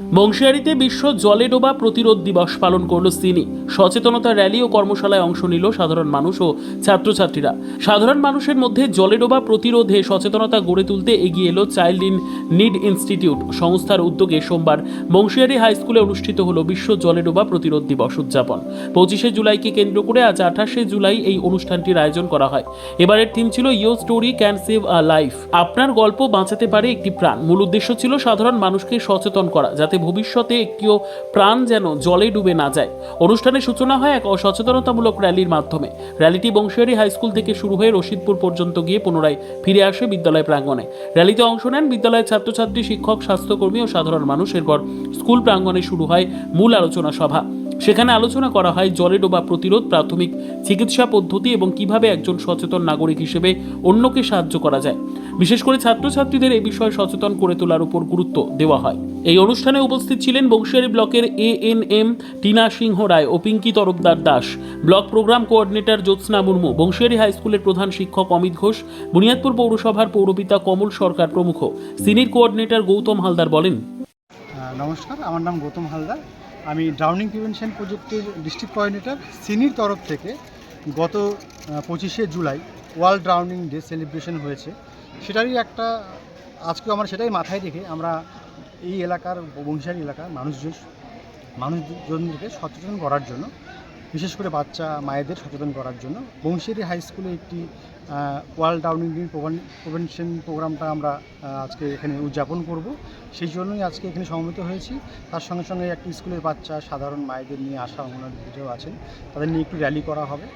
বংশিয়ারিতে বিশ্ব জলে ডোবা প্রতিরোধ দিবস পালন করল সিনি। সচেতনতা র্যালি ও কর্মশালায় অংশ নিল সাধারণ মানুষ ও ছাত্রছাত্রীরা। সাধারণ মানুষের মধ্যে জলে ডোবা প্রতিরোধে সচেতনতা গড়ে তুলতে এগিয়ে এলো চাইল্ড ইন নিড ইনস্টিটিউট। সংস্থার উদ্যোগে সোমবার বংশিয়ারি হাই স্কুলে অনুষ্ঠিত হলো বিশ্ব জলে ডোবা প্রতিরোধ দিবস উদযাপন। পঁচিশে জুলাইকে কেন্দ্র করে আজ আঠাশে জুলাই এই অনুষ্ঠানটির আয়োজন করা হয়। এবারের থিম ছিল your story can save a life. আপনার গল্প বাঁচাতে পারে একটি প্রাণ। মূল উদ্দেশ্য ছিল সাধারণ মানুষকে সচেতন করা যাতে ভবিষ্যতে একটিও প্রাণ যেন জলে ডুবে না যায়। অনুষ্ঠানের সূচনা হয় এক অসচেতনতামূলক র্যালির মাধ্যমে। র্যালিটি বংশীয়ারি হাই স্কুল থেকে শুরু হয়ে রশিদপুর পর্যন্ত গিয়ে পুনরায় ফিরে আসে বিদ্যালয় প্রাঙ্গণে। র্যালিতে অংশ নেন বিদ্যালয়ের ছাত্রছাত্রী, শিক্ষক, স্বাস্থ্যকর্মী ও সাধারণ মানুষ। এরপর স্কুল প্রাঙ্গণে শুরু হয় মূল আলোচনা সভা। সেখানে আলোচনা করা হয় জলে ডোবা প্রতিরোধ, প্রাথমিক চিকিৎসা পদ্ধতি এবং কীভাবে একজন সচেতন নাগরিক হিসেবে অন্যকে সাহায্য করা যায়। বিশেষ করে ছাত্রছাত্রীদের এই বিষয়ে সচেতন করে তোলার উপর গুরুত্ব দেওয়া হয়। এই অনুষ্ঠানে উপস্থিত ছিলেন বংশিয়ারি ব্লকের A N M Tina Singha Roy O Pinki Tarafdar Das. Block programme coordinator Jyotsna Murmu, Bansihari high স্কুলের প্রধান শিক্ষক অমিত ঘোষ, বুনিয়াদপুর পৌরসভার পৌরপিতা কমল সরকার প্রমুখ। সিনিয়র কোঅর্ডিনেটর গৌতম হালদার বলেন নমস্কার, আমার নাম গৌতম হালদার। আমি ড্রাউনিং প্রিভেনশন প্রজেক্টের ডিস্ট্রিক্ট কোঅর্ডিনেটর সিনির তরফ থেকে গত পঁচিশে জুলাই ওয়ার্ল্ড ড্রাউনিং ডে সেলিব্রেশন হয়েছে। সেটারই একটা, আজকে আমরা সেটাই মাথায় রেখে আমরা এই এলাকার বংশালী এলাকার মানুষজন, মানুষজনদেরকে সচেতন করার জন্য, বিশেষ করে বাচ্চা, মায়েদের সচেতন করার জন্য বংশিয়ারি হাই স্কুলে একটি ওয়ার্ল্ড ডাউনিং প্রিভেনশন প্রোগ্রামটা আমরা আজকে এখানে উদযাপন করব। সেই জন্যই আজকে এখানে সমবেত হয়েছি। তার সঙ্গে সঙ্গে একটি স্কুলের বাচ্চা, সাধারণ মায়েদের নিয়ে আসা ওনার ভিডিও আছেন। তাদের নিয়ে একটু র্যালি করা হবে।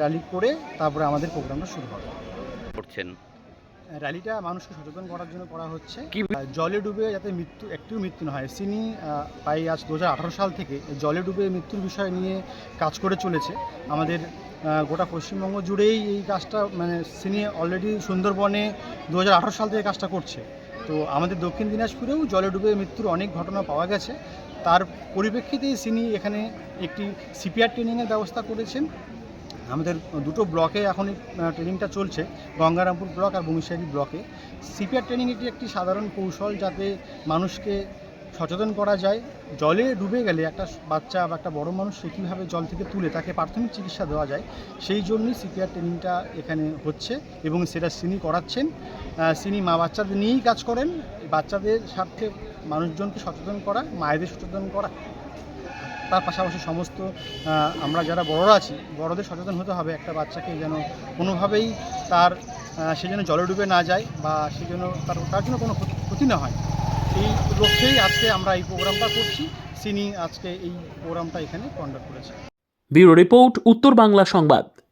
র্যালি করে তারপরে আমাদের প্রোগ্রামটা শুরু হবে। করছেন। র্যালিটা মানুষকে সচেতন করার জন্য করা হচ্ছে। জলে ডুবে যাতে মৃত্যু একটু মৃত্যু না হয়। সিনি প্রায় আজ দু হাজার আঠারো সাল থেকে জলে ডুবে মৃত্যুর বিষয় নিয়ে কাজ করে চলেছে। আমাদের গোটা পশ্চিমবঙ্গ জুড়েই এই কাজটা মানে সিনি অলরেডি সুন্দরবনে দু হাজার আঠেরো সাল থেকে কাজটা করছে। তো আমাদের দক্ষিণ দিনাজপুরেও জলে ডুবে মৃত্যুর অনেক ঘটনা পাওয়া গেছে। তার পরিপ্রেক্ষিতেই সিনি এখানে একটি সিপিআর ট্রেনিংয়ের ব্যবস্থা করেছেন। আমাদের দুটো ব্লকে এখন ট্রেনিংটা চলছে, গঙ্গারামপুর ব্লক আর বংশিয়ারি ব্লকে। সিপিআর ট্রেনিং এটি একটি সাধারণ কৌশল যাতে মানুষকে সচেতন করা যায়। জলে ডুবে গেলে একটা বাচ্চা বা একটা বড় মানুষ সে কীভাবে জল থেকে তুলে তাকে প্রাথমিক চিকিৎসা দেওয়া যায়, সেই জন্যই সিপিআর ট্রেনিংটা এখানে হচ্ছে এবং সেটা সিনি করাচ্ছেন। সিনি মা বাচ্চাদের নিয়েই কাজ করেন। বাচ্চাদের স্বার্থে মানুষজনকে সচেতন করা, মায়েদের সচেতন করা। তার পাশাপাশি সমস্ত আমরা যারা বড়রা আছি, বড়দের সচেতন হতে হবে একটা বাচ্চাকে যেন কোনোভাবেই তার সে যেন জলে ডুবে না যায় বা সে যেন তার তার জন্য কোনো ক্ষতি- না হয়। এই লক্ষ্যেই আজকে আমরা এই প্রোগ্রামটা করছি। সিনি আজকে এই প্রোগ্রামটা এখানে কন্ডাক্ট করেছে। ব্যুরো রিপোর্ট, উত্তর বাংলা সংবাদ।